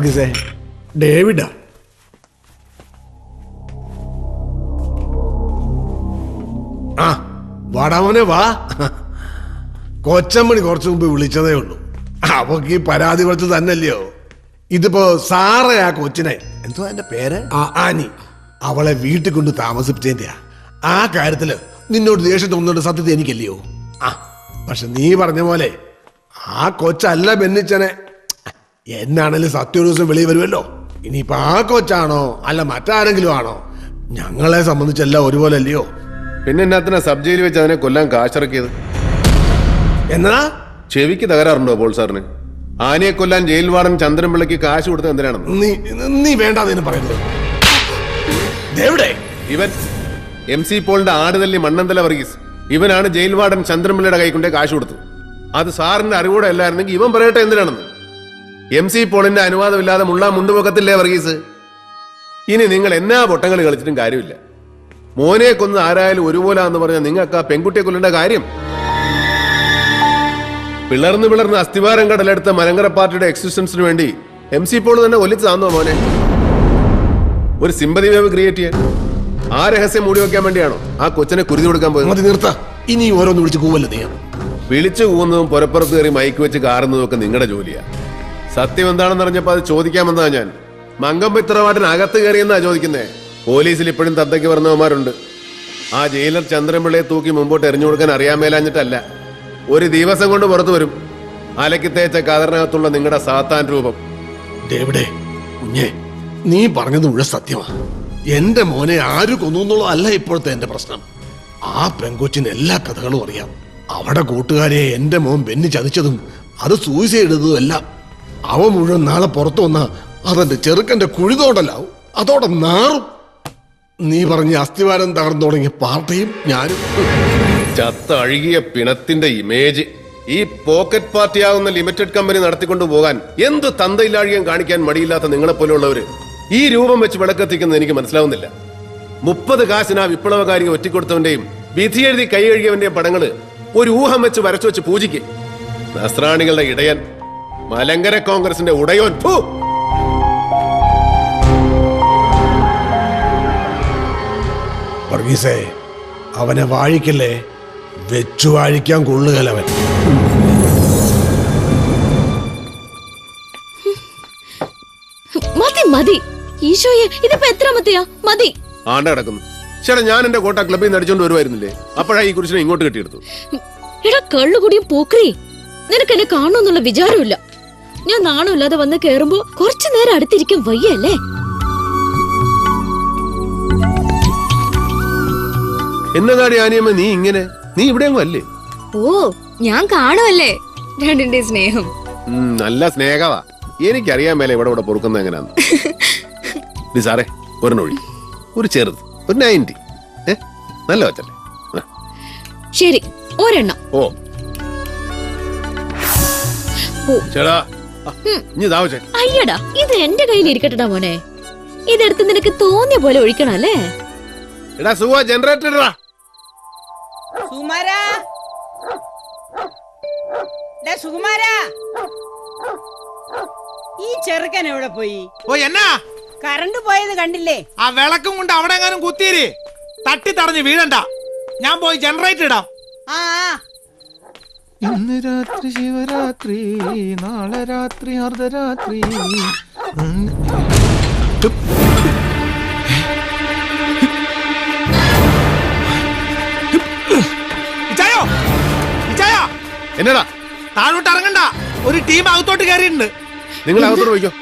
വർഗീസേ. ഡേവിഡാ. ആ വാടാമോനെ വാ. കൊച്ചമ്മണി കുറച്ചു മുമ്പ് വിളിച്ചതേ ഉള്ളൂ. അവക്ക് ഈ പരാതി കുറച്ച് തന്നല്ലയോ ഇതിപ്പോ സാറേ ആ കൊച്ചിനെ. എന്തോ എന്റെ പേര്? ആ ആനി. അവളെ വീട്ടിൽ കൊണ്ട് താമസിപ്പിച്ചതിന്റെയാ. ആ കാര്യത്തിൽ നിന്നോട് ദേഷ്യം തോന്നുന്നുണ്ട് സത്യത്തെ എനിക്കല്ലയോ? ആ പക്ഷെ നീ പറഞ്ഞ പോലെ ആ കൊച്ചല്ല ബെന്നിച്ചനെ. എന്നാണേലും സത്യ ഒരു ദിവസം വെളിയിൽ വരുമല്ലോ? ഇനിയിപ്പൊ ആ കൊച്ചാണോ? അല്ല മറ്റാരെങ്കിലും ആണോ? ഞങ്ങളെ സംബന്ധിച്ചെല്ലാം ഒരുപോലെ അല്ലയോ പിന്നെ എന്നാത്തിനാ സബ് ജയിലിൽ വെച്ച് അതിനെ കൊല്ലാൻ കാശിറക്കിയത്? എന്നാ? ചെവിക്ക് തകരാറുണ്ടോ പോൾ സാറിന്? ആനയെ കൊല്ലാൻ ജയിൽ വാർഡൻ ചന്ദ്രൻപിള്ളയ്ക്ക് കാശ് കൊടുത്തത് എന്തിനാണെന്ന്? നീ വേണ്ട പറയുന്നത്. ഇവൻ എം സി പോളിന്റെ ആടുതല്ലി മണ്ണന്തല വർഗീസ്. ഇവനാണ് ജയിൽ വാർഡൻ ചന്ദ്രൻപിള്ളയുടെ കൈക്കൊണ്ടേ കൊണ്ടേ കാശ് കൊടുത്തത്. അത് സാറിന്റെ അറിവോടെ അല്ലായിരുന്നെങ്കിൽ ഇവൻ പറയട്ടെ എന്തിനാണെന്ന്? എം സി പോളിന്റെ അനുവാദമില്ലാതെ മുള്ള മുണ്ടുപൊക്കത്തില്ലേ വർഗീസ്? ഇനി നിങ്ങൾ എന്നാ പൊട്ടങ്ങൾ കളിച്ചിട്ടും കാര്യമില്ല. മോനെ കൊന്ന് ആരായാലും ഒരുപോലാന്ന് പറഞ്ഞാൽ നിങ്ങൾക്ക് ആ പെൺകുട്ടിയെ കൊല്ലേണ്ട കാര്യം? പിളർന്ന് പിളർന്ന് അസ്ഥിവാരം കടലെടുത്ത മലങ്കര പാർട്ടിയുടെ എക്സിസ്റ്റൻസിന് വേണ്ടി എം സി പോൾ തന്നെ ഒലിച്ചതാന്നോ മോനെ? ഒരു സിമ്പതി വേവ് ക്രിയേറ്റ് ചെയ്യാൻ. ആ രഹസ്യം മൂടി വെക്കാൻ വേണ്ടിയാണോ ആ കൊച്ചിനെ കുരുതി കൊടുക്കാൻ പോയത്? നിർത്ത. ഇനി ഓരോന്ന് വിളിച്ച് കൂവല്ലോ വിളിച്ചു കൂവുന്നതും പുറപ്പുറത്ത് കയറി മൈക്ക് വെച്ച് കാറുന്നതും ഒക്കെ നിങ്ങളുടെ ജോലിയാ. സത്യം എന്താണെന്ന് അറിഞ്ഞപ്പോ അത് ചോദിക്കാമെന്നാ ഞാൻ. മങ്കം ഇത്രവാട്ടിന് അകത്ത് കയറിയെന്നാ ചോദിക്കുന്നേ. പോലീസിൽ ഇപ്പോഴും തത്തയ്ക്ക് പറഞ്ഞവന്മാരുണ്ട്. ആ ജയിലർ ചന്ദ്രൻപിള്ളയെ തൂക്കി മുമ്പോട്ട് എറിഞ്ഞു കൊടുക്കാൻ അറിയാൻ മേലാഞ്ഞിട്ടല്ല ഒരു ദിവസം കൊണ്ട് പുറത്തു വരും. അലക്കി തേച്ച കതറിനകത്തുള്ള നിങ്ങളുടെ സാത്താൻ രൂപം. ദേവിടെ കുഞ്ഞേ നീ പറഞ്ഞത് മുഴുവൻ സത്യമാ. എന്റെ മോനെ ആര് കൊന്നു എന്നുള്ളതല്ല ഇപ്പോഴത്തെ എന്റെ പ്രശ്നം. ആ പെങ്കൊച്ചിന് എല്ലാ കഥകളും അറിയാം. അവിടെ കൂട്ടുകാരെ എന്റെ മോൻ ബെന്നി ചതിച്ചതും അത് സൂയിസൈഡ് ചെയ്തതും എല്ലാം. അവ മുഴുവൻ നാളെ പുറത്തു വന്ന അതെന്റെ ചെറുക്കന്റെ കുഴിതോടലാവും അതോടെ നാറും. നീ പറഞ്ഞ അസ്ഥിവാരം തകർന്നു തുടങ്ങിയ പാർട്ടിയും ഞാനും. ചത്ത അഴുകിയ പിണത്തിന്റെ ഇമേജ് ഈ പോക്കറ്റ് പാർട്ടി പാർട്ടിയാകുന്ന ലിമിറ്റഡ് കമ്പനി നടത്തിക്കൊണ്ടു പോകാൻ എന്ത് തന്തയില്ലാഴികം കാണിക്കാൻ മടിയില്ലാത്ത നിങ്ങളെ പോലെയുള്ളവര് ഈ രൂപം വെച്ച് വിളക്കെത്തിക്കുന്നത് എനിക്ക് മനസ്സിലാവുന്നില്ല. മുപ്പത് കാശിന് ആ വിപ്ലവകാരിയെ ഒറ്റിക്കൊടുത്തവന്റെയും വിധി എഴുതി കൈ കഴുകിയവന്റെയും പടങ്ങൾ ഒരു ഊഹം വെച്ച് വരച്ചു വെച്ച് പൂജിക്ക്. നസ്രാണികളുടെ ഇടയൻ മലങ്കര കോൺഗ്രസിന്റെ ഉടയോൻ. ഫു! വർഗീസേ അവനെ വാഴിക്കല്ലേ? വെച്ചു വാഴിക്കാൻ കൊള്ളുകലവൻ. മതി മതി. ഈശോയെ ഇതിപ്പോ എത്രാമത്തെയാ മതി. ആണ്ട കിടക്കുന്നു. ചേട്ടാ ഞാൻ എന്റെ കോട്ട ക്ലബിൽ നിന്ന് അടിച്ചോണ്ട് വരുമായിരുന്നില്ലേ അപ്പോഴാ ഈ കുരിശിനെ ഇങ്ങോട്ട് കെട്ടിയെടുത്തു എടാ കള്ളുകൂടിയും പോക്രി. നിനക്ക് എന്നെ കാണുമെന്നുള്ള വിചാരമില്ല ഞാൻ നാണമില്ലാതെ വന്ന് കേറുമ്പോ കുറച്ചു നേരം അടുത്തിരിക്കും വയ്യല്ലേ? എന്നതാടി ആനിയമ്മ നീ ഇങ്ങനെ? നീ ഇവിടെ അല്ലേ ഓ ഞാൻ കാണുമല്ലേ രണ്ടിന്റെ സ്നേഹം. നല്ല സ്നേഹവാ. എനിക്കറിയാൻ മേലെ ഇവിടെ ഇവിടെ പൊറുക്കുന്ന എങ്ങനെയാന്ന് നീ സാറേ ഒരെണ്ണൊഴി ഒരു ചെറുത് ഒരു നയന്റി. നല്ല വച്ചല്ലേ ശരി ഒരെണ്ണം. ഓ. ചേടാ അയ്യടാ ഇത് എന്റെ കയ്യിൽ ഇരിക്കട്ടടാ മോനെ. ഇതെടുത്ത് നിനക്ക് തോന്നിയ പോലെ ഒഴിക്കണം അല്ലേ? എടാ സുഖ ജനറേറ്റർ ഇടാ ഡാ സുകുമാരാ. ഈ ചെറുക്കൻ എവിടെ പോയി? ഓ എന്നാ? കറണ്ട് പോയത് കണ്ടില്ലേ? ആ വിളക്കും കൊണ്ട് അവിടെ എങ്ങാനും കുത്തിയിര്. തട്ടി തടഞ്ഞ് വീഴണ്ട. ഞാൻ പോയി ജനറേറ്റർ ഇടാം. ആ ആ. ഇന്ന് രാത്രി ശിവരാത്രി നാളെ രാത്രി അർദ്ധരാത്രി. എന്നടാ? താഴോട്ട് ഇറങ്ങണ്ട. ഒരു ടീം അകത്തോട്ട് കയറിയിട്ടുണ്ട് നിങ്ങൾ അകത്തോട്ട് പോയിക്കോ.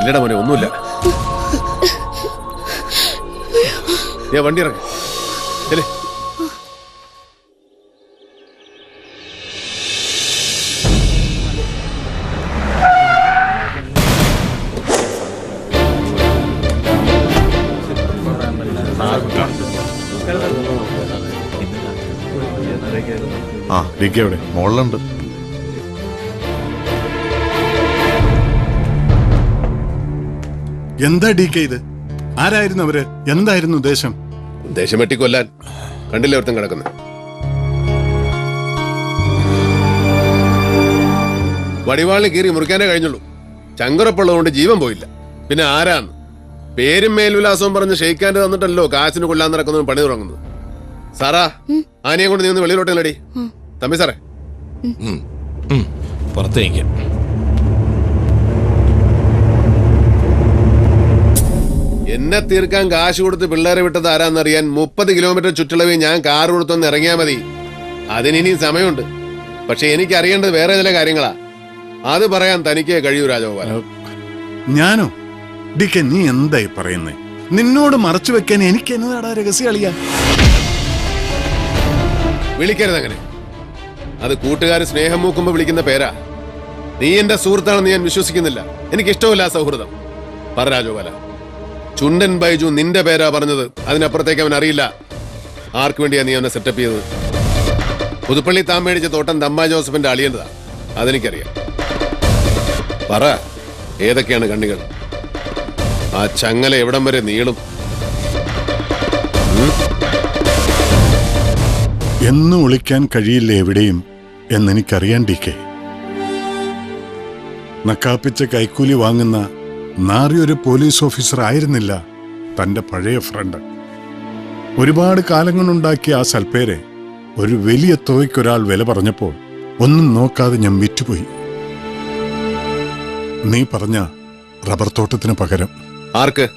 ഇല്ലടാ മോനെ ഒന്നുമില്ല. ഏ വണ്ടി ഇറങ്ങി ആ ഡി കെ എവിടെ മുകളിലുണ്ട് എന്താ ഡി കെ ഇത്? ആരായിരുന്നു അവർ? എന്തായിരുന്നു ഉദ്ദേശം? ഉദ്ദേശം വെട്ടി കൊല്ലാൻ കണ്ടില്ലേ ഒരുത്തൻ കിടക്കുന്നത് വടിവാളിന് കീറി മുറിക്കാനേ കഴിഞ്ഞുള്ളൂ. ചങ്കറപ്പുള്ളതുകൊണ്ട് ജീവൻ പോയില്ല. പിന്നെ ആരാന്ന്? പേരും മേൽവിലാസവും പറഞ്ഞ് ഷെയ്ക്കാന്റെ തന്നിട്ടല്ലോ കാശിന് കൊല്ലാൻ നടക്കുന്നവൻ പണി തുടങ്ങുന്നത്. സാറാ ആനയെ കൊണ്ട് നീ ഒന്ന് വെളിയിലോട്ട് നടി തമ്പി സാറേ. പുറത്തേക്ക്. എന്നെ തീർക്കാൻ കാശ് കൊടുത്ത് പിള്ളേരെ വിട്ടത് ആരാന്നറിയാൻ മുപ്പത് കിലോമീറ്റർ ചുറ്റളവിൽ ഞാൻ കാർ കൊടുത്തൊന്ന് ഇറങ്ങിയാൽ മതി. അതിനിനിയും സമയമുണ്ട്. പക്ഷെ എനിക്ക് അറിയേണ്ടത് വേറെ ചില കാര്യങ്ങളാ. അത് പറയാൻ തനിക്ക് കഴിയൂ രാജഗോപാല ഞാനോ? ഡി നീ എന്തായി പറയുന്നേ? നിന്നോട് മറച്ചു വെക്കാൻ എനിക്ക് എന്നതാടാ രഹസ്യ അളിയാ വിളിക്കരുത് അങ്ങനെ. അത് കൂട്ടുകാർ സ്നേഹം മൂക്കുമ്പോ വിളിക്കുന്ന പേരാ. നീ എന്റെ സുഹൃത്താണെന്ന് ഞാൻ വിശ്വസിക്കുന്നില്ല. എനിക്ക് ഇഷ്ടമില്ല സൗഹൃദം. പറ രാജഗോപാല ചുണ്ടൻ ബൈജു നിന്റെ പേരാ പറഞ്ഞത്. അതിനപ്പുറത്തേക്ക് അവൻ അറിയില്ല. ആർക്ക് വേണ്ടിയാ നീ അവനെ സെറ്റപ്പ് ചെയ്തത്? പുതുപ്പള്ളി താൻ മേടിച്ച തോട്ടം തമ്മ ജോസഫിന്റെ അളിയേണ്ടതാ അതെനിക്കറിയാം. പറ ഏതൊക്കെയാണ് കണ്ണികൾ? ആ ചങ്ങല എവിടം വരെ നീളും? എന്ന് ഒളിക്കാൻ കഴിയില്ല എവിടെയും എന്നെനിക്കറിയാൻ ഡി കെ. നക്കാപ്പിച്ച കൈക്കൂലി വാങ്ങുന്ന നാറിയൊരു പോലീസ് ഓഫീസർ ആയിരുന്നില്ല തന്റെ പഴയ ഫ്രണ്ട്. ഒരുപാട് കാലങ്ങളുണ്ടാക്കിയ ആ സൽപ്പേരെ ഒരു വലിയ തുകയ്ക്കൊരാൾ വില പറഞ്ഞപ്പോൾ ഒന്നും നോക്കാതെ ഞാൻ വിറ്റുപോയി. നീ പറഞ്ഞ റബ്ബർ തോട്ടത്തിന് പകരം ആർക്ക്?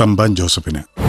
തമ്പാൻ ജോസഫിന്.